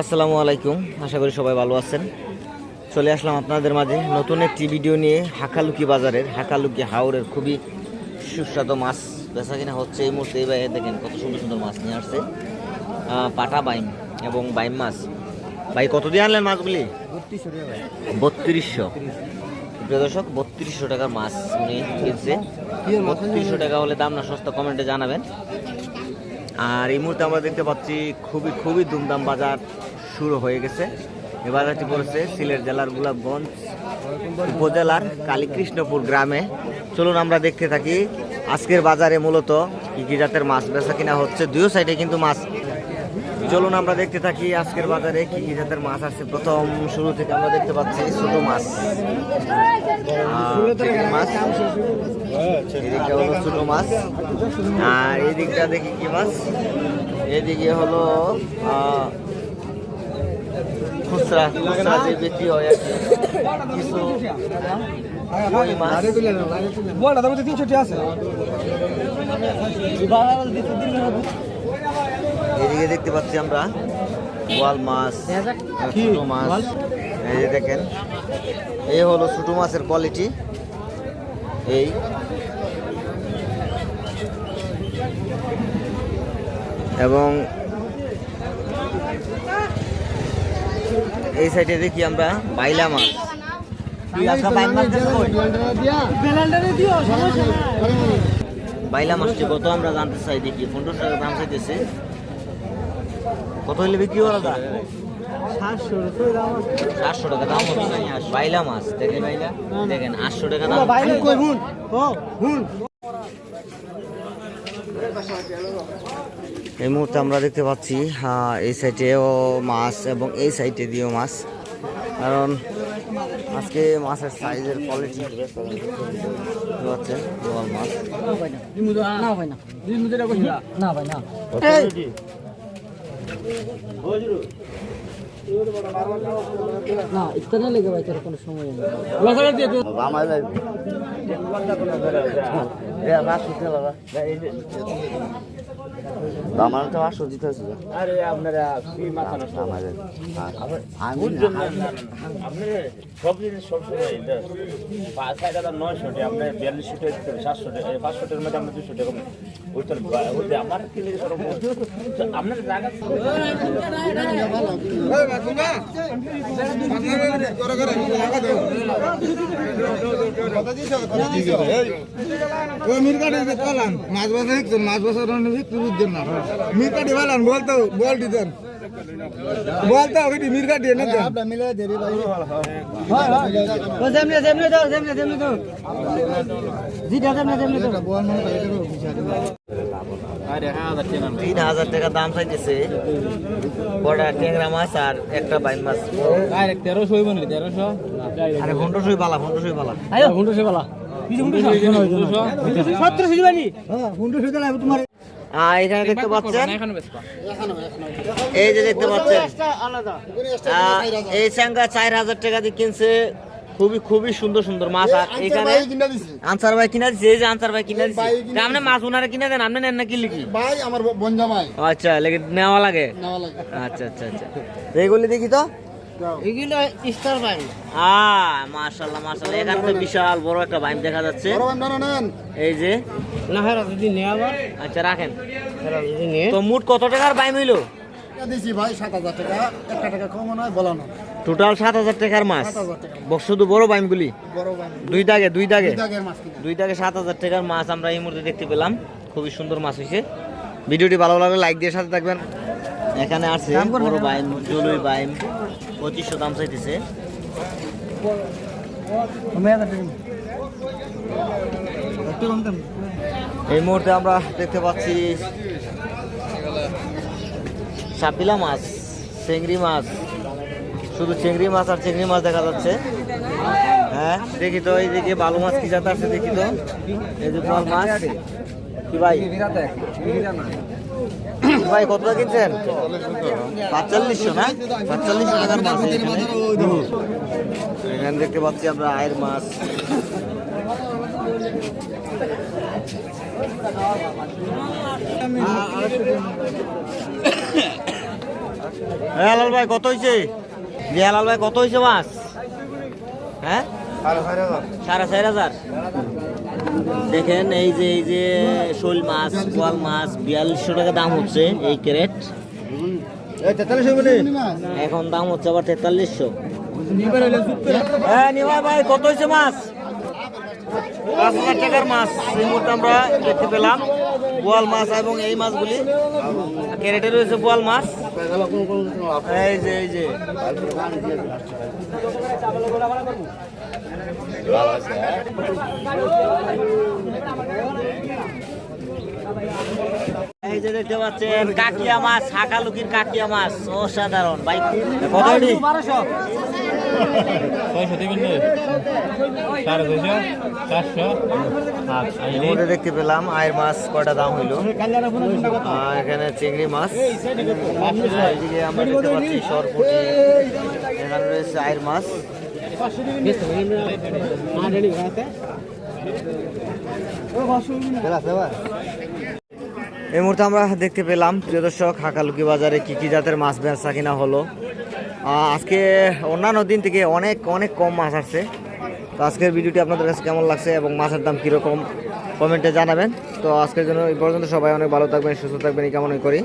আসসালামু আলাইকুম। আশা করি সবাই ভালো আছেন। চলে আসলাম আপনাদের মাঝে নতুন একটি ভিডিও নিয়ে হাকালুকি বাজারের হাকালুকি হাওড়ের খুবই সুস্বাদু মাছ। বেচা কিনা হচ্ছে এই মুহূর্তে। এই দেখেন কত সুন্দর সুন্দর মাছ নিয়ে আসছে। পাটা বাইম এবং বাইম মাছ। ভাই কত দিয়ে আনলেন মাছগুলি? বত্রিশশো প্রিয় দর্শক বত্রিশশো টাকার মাছ উনি কিনছে। বত্রিশশো টাকা হলে দাম না সস্তা কমেন্টে জানাবেন। আর এই মুহূর্তে আমরা দেখতে পাচ্ছি খুবই খুবই দুমদাম বাজার। শুরু হয়ে গেছে। এবার হচ্ছে পড়েছে সিলেট জেলার গোলাপগঞ্জ উপজেলার কালীকৃষ্ণপুর গ্রামে। চলুন আমরা দেখতে থাকি আজকের বাজারে মূলত কী কী জাতের মাছ বেচা কিনা হচ্ছে। দুই সাইডে কিন্তু মাছ। চলুন আমরা দেখতে থাকি আজকের বাজারে কি কি জাতের মাছ আসছে প্রথম শুরু থেকে আমরা দেখতে পাচ্ছি ছোট মাছ। মাছ। এদিকটা হলো ছোট মাছ। আর এদিকটা দেখি কি মাছ। এদিকে হলো খুচরা খুচরা যে বিক্রি হয় আর। কিছু এদিকে দেখতে পাচ্ছি আমরা বোয়াল মাছ ছোট মাছ। এই যে দেখেন এই হলো ছোট মাছের কোয়ালিটি এই। এবং এই সাইডে দেখি আমরা বাইলা মাছ। বাইলা মাছটি কত আমরা জানতে চাই দেখি। পনেরোশো টাকা দাম চাইতেছে। কত হলে বিক্রি করা দা সাতশো টাকা দাম হচ্ছে। বাইলা মাছ দেখেন বাইলা। দেখেন আটশো টাকা দাম। এই মুহূর্তে আমরা দেখতে পাচ্ছি হ্যাঁ, এই সাইডেও মাছ এবং এই সাইডে দিয়েও মাছ কারণ আজকে মাছের সাইজের কোয়ালিটি হচ্ছে বড় মাছ না ভাই না না ভাই না না ইত্যাদি লেগে ভাই তোর কোনো সময় নেই আমার আমার তো আসো দিতে আছে আরে আপনারা কি মাথা নষ্ট আমাদের আপনি সব জিনিস এটা পাঁচ হাজার নয়শো টাকা আপনার বিয়াল্লিশশো টাকা সাতশো টাকা পাঁচশো টাকার মধ্যে আমরা দুশো টাকা ওই ওই আমার সরব আপনার জায়গা মাছ বাসা দেখছেন মাছ বাসা বুঝছেন না মিরকাটি পালান বলতো বলটি দেন বলতো ওইটি মিরকাটি এনে জিটা তিন হাজার টাকা দাম চাইতেছে। বড় ট্যাংরা মাছ আর একটা বাইম মাছ। তেরোশো হইব নাকি? তেরোশো? আরে ফন্ডসই পালা ফন্ডসই পালা আয়ো হুন্ডো সে বলা। সতেরোশো দিবানি হ্যাঁ এখানে দেখতে পাচ্ছেন? এই যে দেখতে পাচ্ছেন। এই চ্যাংরা চার হাজার টাকা দিয়ে কিনছে। খুবই খুবই সুন্দর সুন্দর মাছ। আর এখানে আনসার ভাই কিনা দিছে এই যে আনসার ভাই কিনা দিছে। আপনি মাছ ওনারা কিনা দেন আপনি নেন না কি লিখি? ভাই আমার বঞ্জামাই আচ্ছা লেগে নেওয়া লাগে? নেওয়া লাগে। আচ্ছা আচ্ছা আচ্ছা। এইগুলি দেখি তো। এগুলো স্টার বাই আ মাশাআল্লাহ মাশাআল্লাহ। এখানে তো বিশাল বড় একটা বাইম দেখা যাচ্ছে। বড় বান্ডানো নেন। এই যে। না হেরা যদি নে আবার? আচ্ছা রাখেন। তো মোট কত টাকার বাইম হইল? দিছি ভাই সাত হাজার টাকা। একটা টাকা কম নয় বলা টোটাল সাত হাজার টাকার মাছ। শুধু বড় বাইমগুলি? দুই দাগে দুই দাগে? দুই দাগে সাত হাজার টাকার মাছ আমরা এই মুহূর্তে দেখতে পেলাম। খুবই সুন্দর মাছ হয়েছে। ভিডিওটি ভালো লাগলে লাইক দিয়ে সাথে থাকবেন। এখানে আছে বড় বাইম জলুই বাইম পঁচিশশো দাম চাইতেছে। এই মুহূর্তে আমরা দেখতে পাচ্ছি সাপিলা মাছ চিংড়ি মাছ শুধু চিংড়ি মাছ আর চিংড়ি মাছ দেখা যাচ্ছে। হ্যাঁ দেখি তো এইদিকে বালু মাছ কি জাত আছে দেখি তো। এই যে বল মাছ। কি ভাই? ভাই, কত কিনছেন? পাঁচচল্লিশশো না? পাঁচচল্লিশশো টাকার মাছ এখানে। দেখতে পাচ্ছি আমরা আয়ের মাছ। হ্যাঁ হালাল ভাই, কত হয়েছে জি হালাল ভাই কত হয়েছে মাছ? হ্যাঁ? সাড়ে চার হাজার। দেখেন এই যে এই যে শোল মাছ বোয়াল মাছ বিয়াল্লিশশো টাকা দাম হচ্ছে এই ক্যারেট। এখন দাম হচ্ছে আবার তেতাল্লিশশো। হ্যাঁ নিমাই ভাই কত হয়েছে মাছ? পাঁচ হাজার টাকার মাছ। এই মুহূর্তে আমরা দেখতে পেলাম বোয়াল মাছ এবং এই মাছগুলি। ক্যারেটে রয়েছে বোয়াল মাছ। এই যে দেখতে পাচ্ছেন কাকিয়া মাছ হাকালুকির কাকিয়া মাছ অসাধারণ ভাই কত এটি? ছয়শো সাড়ে চারশো। মধ্যে দেখতে পেলাম আয়ের মাছ কয়টা দাম হইল? এখানে চিংড়ি মাছ। এইদিকে আমরা দেখতে পাচ্ছি সরপুটি। এখানে রয়েছে আয়ের মাছ। এই মুহূর্তে আমরা দেখতে পেলাম, প্রিয় দর্শক, হাকালুকি বাজারে কি কি জাতের মাছ বেচা কিনা হলো? আজকে অন্যান্য দিন থেকে অনেক অনেক কম মাছ আসছে। তো আজকের ভিডিওটি আপনাদের কাছে কেমন লাগছে এবং মাছের দাম কীরকম? কমেন্টে জানাবেন। তো আজকের জন্য এই পর্যন্ত সবাই অনেক ভালো থাকবেন, সুস্থ থাকবেন, এই কেমনই করি।